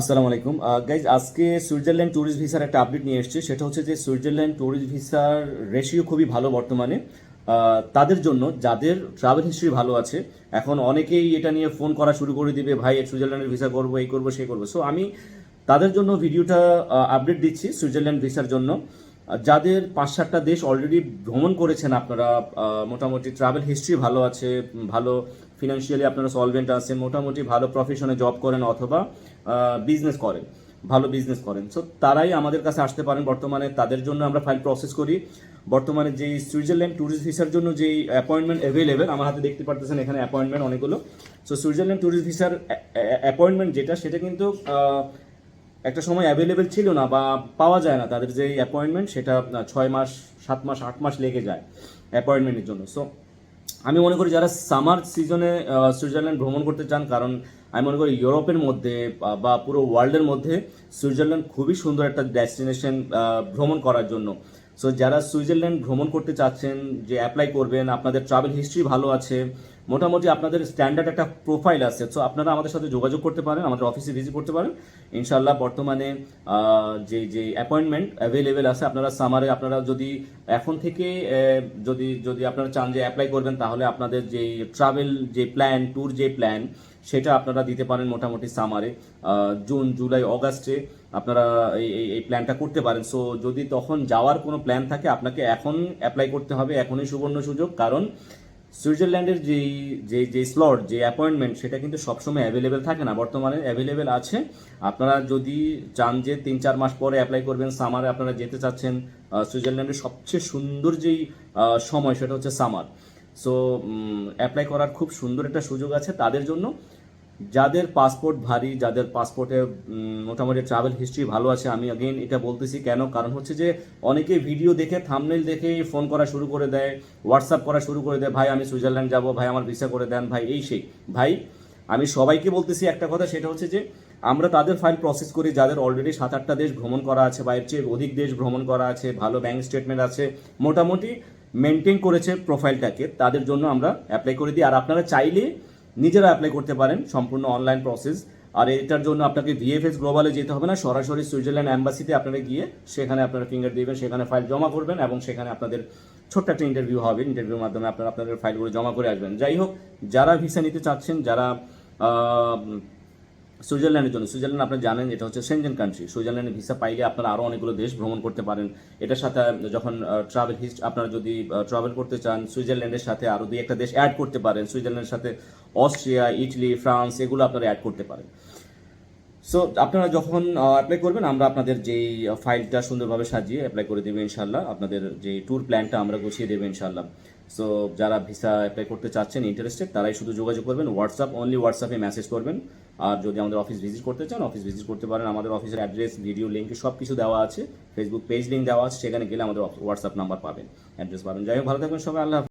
আসসালামু আলাইকুম। গাইজ আজকে সুইজারল্যান্ড ট্যুরিস্ট ভিসার একটা আপডেট নিয়ে এসছে। সেটা হচ্ছে যে সুইজারল্যান্ড ট্যুরিস্ট ভিসার রেশিও খুবই ভালো বর্তমানে। তাদের জন্য যাদের ট্রাভেল হিস্ট্রি ভালো আছে, এখন অনেকেই এটা নিয়ে ফোন করা শুরু করে দিবে, ভাই সুইজারল্যান্ডের ভিসা করব, এই করব সেই করব। সো আমি তাদের জন্য ভিডিওটা আপডেট দিচ্ছি সুইজারল্যান্ড ভিসার জন্য। যাদের পাঁচ সাতটা দেশ অলরেডি ভ্রমণ করেছেন, আপনারা মোটামুটি ট্রাভেল হিস্ট্রি ভালো আছে ভালো ফিনান্সিয়ালি আপনারা সলভেন্ট আছেন, মোটামুটি ভালো প্রফেশনে জব করেন অথবা বিজনেস করেন, ভালো বিজনেস করেন। সো তারাই আমাদের কাছে আসতে পারেন বর্তমানে, তাদের জন্য আমরা ফাইল প্রসেস করি। বর্তমানে যেই সুইজারল্যান্ড ট্যুরিস্ট ভিসার জন্য যেই অ্যাপয়েন্টমেন্ট অ্যাভেলেবেল আমার হাতে দেখতে পারতেছেন এখানে অ্যাপয়েন্টমেন্ট অনেকগুলো। সো সুইজারল্যান্ড ট্যুরিস্ট ভিসার অ্যাপয়েন্টমেন্ট যেটা, সেটা কিন্তু একটা সময় অ্যাভেলেবেল ছিল না বা পাওয়া যায় না তাদের যে অ্যাপয়েন্টমেন্ট সেটা ছয় মাস, সাত মাস, আট মাস লেগে যায় অ্যাপয়েন্টমেন্টের জন্য। সো আমি মনে করি যারা সামার সিজনে সুইজারল্যান্ড ভ্রমণ করতে চান, কারণ আমি মনে করি ইউরোপের মধ্যে, বা- পুরো ওয়ার্ল্ডের মধ্যে সুইজারল্যান্ড খুবই সুন্দর একটা ডেস্টিনেশন ভ্রমণ করার জন্য। সো যারা সুইজারল্যান্ড ভ্রমণ করতে চাচ্ছেন, যে অ্যাপ্লাই করবেন, আপনাদের ট্রাভেল হিস্ট্রি ভালো আছে মোটামুটি আপনাদের স্ট্যান্ডার্ড একটা প্রোফাইল আছে। সো আপনারা আমাদের সাথে যোগাযোগ করতে পারেন, আমাদের অফিসে ভিজিট করতে পারেন। ইনশাল্লাহ বর্তমানে যে যে অ্যাপয়েন্টমেন্ট অ্যাভেলেবেল আছে, আপনারা সামারে আপনারা যদি এখন থেকে যদি যদি আপনারা চান যে অ্যাপ্লাই করবেন, তাহলে আপনাদের যে ট্রাভেল যে প্ল্যান ট্যুর যে প্ল্যান সেটা আপনারা দিতে পারেন মোটামুটি সামারে জুন জুলাই অগাস্টে আপনারা এই, এই- প্ল্যানটা করতে পারেন। সো যদি তখন যাওয়ার কোনো প্ল্যান থাকে, আপনাকে এখন অ্যাপ্লাই করতে হবে, এখনই সুবর্ণ সুযোগ। কারণ সুইজারল্যান্ডের যেই যে যে স্লট যে অ্যাপয়েন্টমেন্ট সেটা কিন্তু সবসময় অ্যাভেলেবেল থাকে না। বর্তমানে অ্যাভেলেবেল আছে। আপনারা যদি চান যে তিন চার মাস পরে অ্যাপ্লাই করবেন সামারে আপনারা যেতে চাচ্ছেন সুইজারল্যান্ডের সবচেয়ে সুন্দর যেই সময়, সেটা হচ্ছে সামার সো অ্যাপ্লাই করার খুব সুন্দর একটা সুযোগ আছে তাদের জন্য। যাদের পাসপোর্ট ভারী, যাদের পাসপোর্টে মোটামুটি ট্রাভেল হিস্ট্রি ভালো আছে, আমি অগেন এটা বলতেছি কেন? কারণ হচ্ছে যে অনেকে ভিডিও দেখে থামনেল দেখে ফোন করা শুরু করে দেয় হোয়াটসঅ্যাপ করা শুরু করে দেয়, ভাই, আমি সুইজারল্যান্ড যাব, ভাই, আমার ভিসা করে দেন, ভাই, এই সেই। ভাই, আমি সবাইকে বলতেছি একটা কথা, সেটা হচ্ছে যে আমরা তাদের ফাইল প্রসেস করি, যাদের অলরেডি সাত আটটা দেশ ভ্রমণ করা আছে বা এর চেয়ে অধিক দেশ ভ্রমণ করা আছে, ভালো ব্যাংক স্টেটমেন্ট আছে, মোটামুটি মেনটেন করেছে প্রোফাইলটাকে তাদের জন্য আমরা অ্যাপ্লাই করে দিই। আর আপনারা চাইলে নিজেরা অ্যাপ্লাই করতে পারেন, সম্পূর্ণ অনলাইন প্রসেস আর এটার জন্য আপনাকে ভিএফএস গ্লোবালে যেতে হবে না, সরাসরি সুইজারল্যান্ড অ্যাম্বাসিতে আপনারা গিয়ে সেখানে আপনারা ফিঙ্গার দিবেন, সেখানে ফাইল জমা করবেন এবং সেখানে আপনাদের ছোট্ট একটা ইন্টারভিউ হবে। ইন্টারভিউর মাধ্যমে আপনারা আপনাদের ফাইলগুলো জমা করে আসবেন। যাই হোক, যারা ভিসা নিতে চাচ্ছেন, যারা সুইজারল্যান্ডের জন্য। সুইজারল্যান্ড আপনি জানেন, এটা হচ্ছে সেনজেন কান্ট্রি সুইজারল্যান্ডে ভিসা পাইলে আপনারা আরও অনেকগুলো দেশ ভ্রমণ করতে পারেন। এটার সাথে যখন ট্রাভেল হিস্ট আপনারা যদি ট্রাভেল করতে চান, সুইজারল্যান্ডের সাথে আরও দুই একটা দেশ অ্যাড করতে পারেন। সুইজারল্যান্ডের সাথে অস্ট্রিয়া, ইটালি, ফ্রান্স, এগুলো আপনারা অ্যাড করতে পারেন। সো আপনারা যখন অ্যাপ্লাই করবেন, আমরা আপনাদের যেই ফাইলটা সুন্দরভাবে সাজিয়ে অ্যাপ্লাই করে দেবো ইনশাল্লাহ আপনাদের যে ট্যুর প্ল্যানটা আমরা গুছিয়ে দেবো ইনশাল্লাহ সো যারা ভিসা অ্যাপ্লাই করতে চাচ্ছেন ইন্টারেস্টেড তারাই শুধু যোগাযোগ করবেন। হোয়াটসঅ্যাপ অনলি হোয়াটসঅ্যাপে মেসেজ করবেন। আর যদি আমাদের অফিস ভিজিট করতে চান অফিস ভিজিট করতে পারেন। আমাদের অফিসের অ্যাড্রেস ভিডিও লিঙ্ক সব কিছু দেওয়া আছে। ফেসবুক পেজ লিঙ্ক দেওয়া আছে। সেখানে গেলে আমাদের হোয়াটসঅ্যাপ নাম্বার পাবেন। অ্যাড্রেস পাবেন। যাই হোক, ভালো থাকবেন সবাই। আল্লাহ।